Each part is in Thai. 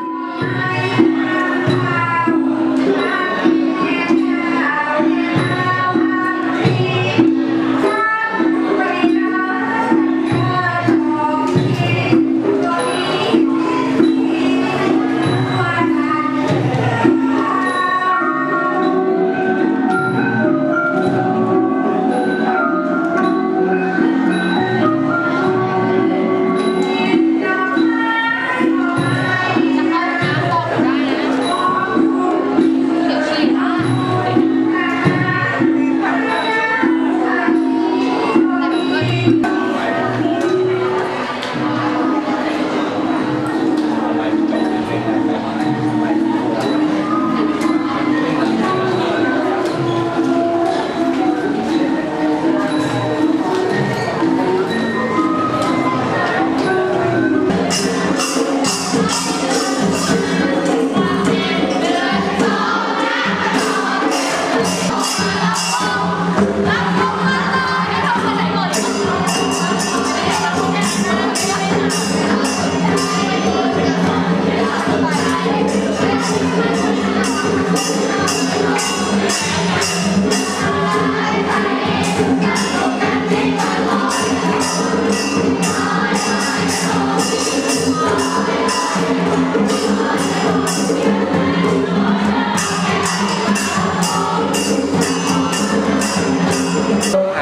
จะ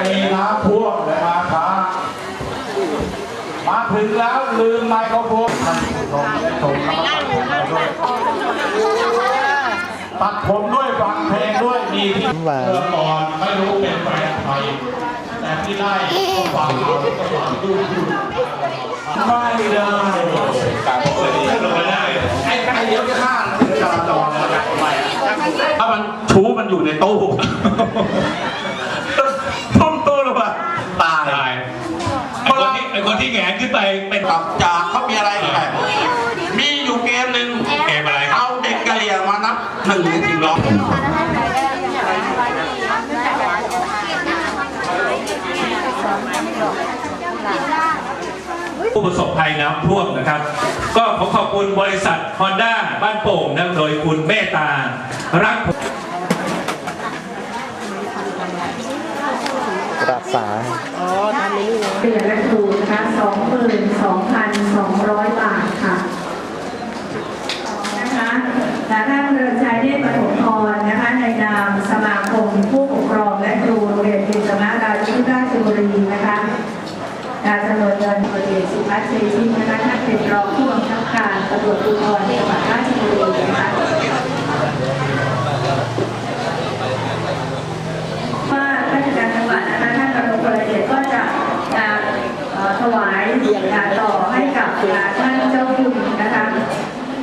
มีน้ำท่วมเลยมาช้ามาถึงแล้วลืมไมโครโฟนตัดผมด้วยฟังเพลงด้วยมีที่หวานเมื่อก่อนไม่รู้เป็นแฟนใครแต่ที่ได้ก็ฟังเอาก็ฟังดูดูไม่ได้การปกติลงไม่ได้ ไอ้ไก่เดี๋ยวจะฆ่าจราจรแล้วถ้ามันชูมันอยู่ในตู้ต้มตู้ลงมาตายไอ้คนที่ไอ้คนที่แหงนขึ้นไปเป็นกับจากเขามีอะไรอีกแบบมีอยู่เกมหนึ่งเกมอะไรครับเอาเด็กกะเหรี่ยงมานับหนึ่งถึงร้อย ผู้ประสบภัยน้ำท่วมนะครับ ก็ขอขอบคุณบริษัทฮอนด้าบ้านโป่งนะโดยคุณเมตตา รักรักษาเปลี่ยนและครูนะคะสองหมื่นสองพันสองร้อยบาทค่ะนะคะและท่านเรือนชัยเทพปฐมพรนะคะในนามสมาคมผู้ กสุภัสเชยชินนะคะท่านเป็นรองผู้บังคับการตำรวจภูธรจังหวัดราชบุรีนะคะว่าราชการจังหวัดนะคะท่านกำลังพลเดชก็จะถวายต่อให้กับท่านเจ้าคุณนะคะ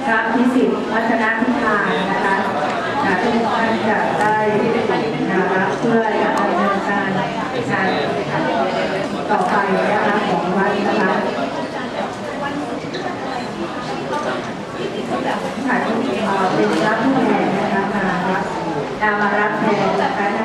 พระพิสิทธิ์วัฒนพิธานนะคะทุกท่านจะได้นะคะเพื่อดำเนินการต่อไปนะคะ ค่ะที่เป็นรับแทนนะคะมารับมารับแทนนะคะ